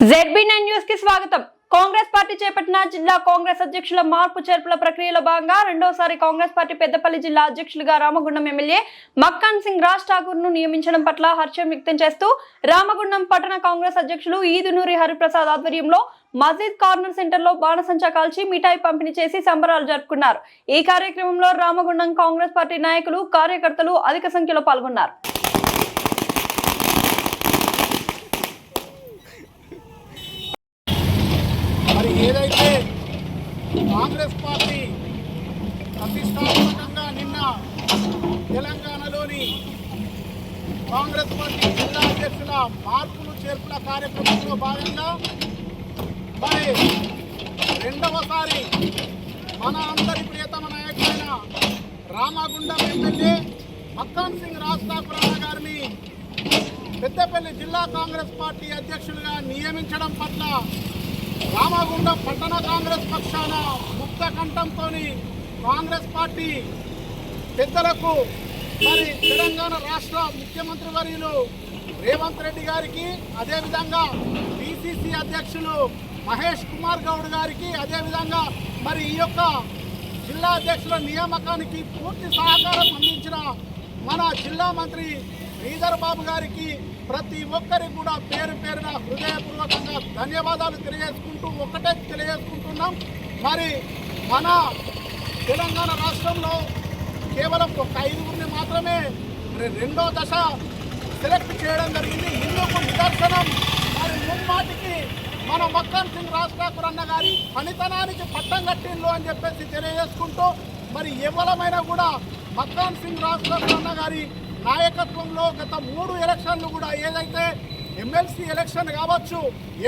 ZB nine న్యూస్కి స్వాగతం. Congress party చేపట్టిన జిల్లా కాంగ్రెస్ అధ్యక్షుల మార్పు చేర్పుల ప్రక్రియలో భాగంగా రెండోసారి కాంగ్రెస్ పార్టీ పెద్దపల్లి జిల్లా అధ్యక్షులుగా రామగుండం ఎమ్మెల్యే మక్కాన్ సింగ్ రాజ్ ఠాకూర్ను నియమించడం పట్ల హర్షం వ్యక్తం చేస్తూ రామగుండం పట్టణ కాంగ్రెస్ అధ్యక్షులు ఈదునూరి హరిప్రసాద్ ఆధ్వర్యంలో మజీద్ కార్నర్ సెంటర్లో బాణసంచా కాల్చి మిఠాయి పంపిణీ చేసి సంబరాలు జరుపుకున్నారు. ఈ కార్యక్రమంలో రామగుండం కాంగ్రెస్ పార్టీ నాయకులు కార్యకర్తలు అధిక సంఖ్యలో పాల్గొన్నారు మరి ఏదైతే కాంగ్రెస్ పార్టీ ప్రతిష్టాత్మకంగా నిన్న తెలంగాణలోని కాంగ్రెస్ పార్టీ జిల్లా అధ్యక్షుల మార్పులు చేర్పుల కార్యక్రమంలో భాగంగా మరి రెండవసారి మన అందరి ప్రియతమ నాయకుడైన రామగుండం ఎమ్మెల్యే మక్కాన్ సింగ్ రాజ్ గారిని పెద్దపల్లి జిల్లా కాంగ్రెస్ పార్టీ అధ్యక్షులుగా నియమించడం పట్ల రామగుండం పట్టణ కాంగ్రెస్ పక్షాన ముక్త కంఠంతో కాంగ్రెస్ పార్టీ పెద్దలకు మరి తెలంగాణ రాష్ట్ర ముఖ్యమంత్రి వర్యులు రేవంత్ రెడ్డి గారికి అదేవిధంగా పిసిసి అధ్యక్షులు మహేష్ కుమార్ గౌడ్ గారికి అదేవిధంగా మరి ఈ యొక్క జిల్లా అధ్యక్షుల నియామకానికి పూర్తి సహకారం అందించిన మన జిల్లా మంత్రి శ్రీధర్ బాబు గారికి ప్రతి ఒక్కరికి కూడా పేరు పేరున హృదయపూర్వకంగా ధన్యవాదాలు తెలియజేసుకుంటూ ఒక్కటే తెలియజేసుకుంటున్నాం. మరి మన తెలంగాణ రాష్ట్రంలో కేవలం ఒక ఐదుగురిని మాత్రమే రెండో దశ సెలెక్ట్ చేయడం జరిగింది. ఇందుకు నిదర్శనం మరి ముమ్మాటికి మన మక్కన్ సింగ్ రాజ్ ఠాకూర్ అన్న గారి పనితనానికి పట్టం కట్టిండ్లు అని చెప్పేసి తెలియజేసుకుంటూ మరి ఎవరమైనా కూడా మక్కన్ సింగ్ రాజ్ ఠాకూర్ అన్న గారి నాయకత్వంలో గత మూడు ఎలక్షన్లు కూడా ఏదైతే ఎమ్మెల్సీ ఎలక్షన్ కావచ్చు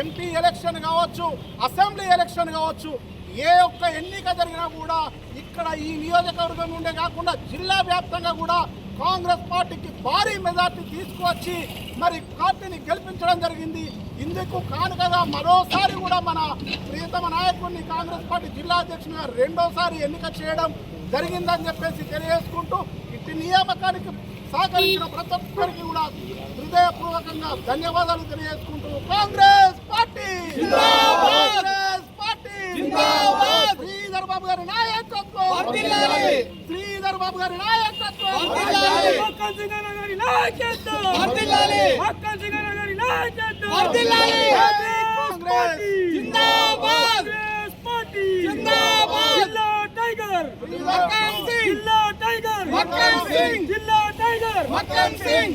ఎంపీ ఎలక్షన్ కావచ్చు అసెంబ్లీ ఎలక్షన్ కావచ్చు ఏ ఒక్క ఎన్నిక జరిగినా కూడా ఇక్కడ ఈ నియోజకవర్గం నుండే కాకుండా జిల్లా వ్యాప్తంగా కూడా కాంగ్రెస్ పార్టీకి భారీ మెజార్టీ తీసుకువచ్చి మరి పార్టీని గెలిపించడం జరిగింది. ఇందుకు కానుకగా మరోసారి కూడా మన ప్రియతమ నాయకుడిని కాంగ్రెస్ పార్టీ జిల్లా అధ్యక్షునిగా రెండోసారి ఎన్నిక చేయడం జరిగిందని చెప్పేసి తెలియజేసుకుంటూ ఇట్టి నియామకానికి సహకరించిన ప్రతి ఒక్కరికి కూడా హృదయపూర్వకంగా ధన్యవాదాలు తెలియజేసుకుంటూ కాంగ్రెస్ పార్టీ! కాంగ్రెస్ పార్టీ! శ్రీధర్ బాబు గారి నాయకత్వం! శ్రీధర్ బాబు గారి నాయకత్వం. కాంగ్రెస్ పార్టీ! జిందాబాద్. டைகர் மக்கன் சிங் ஜில்லா டைகர் மக்கன் சிங்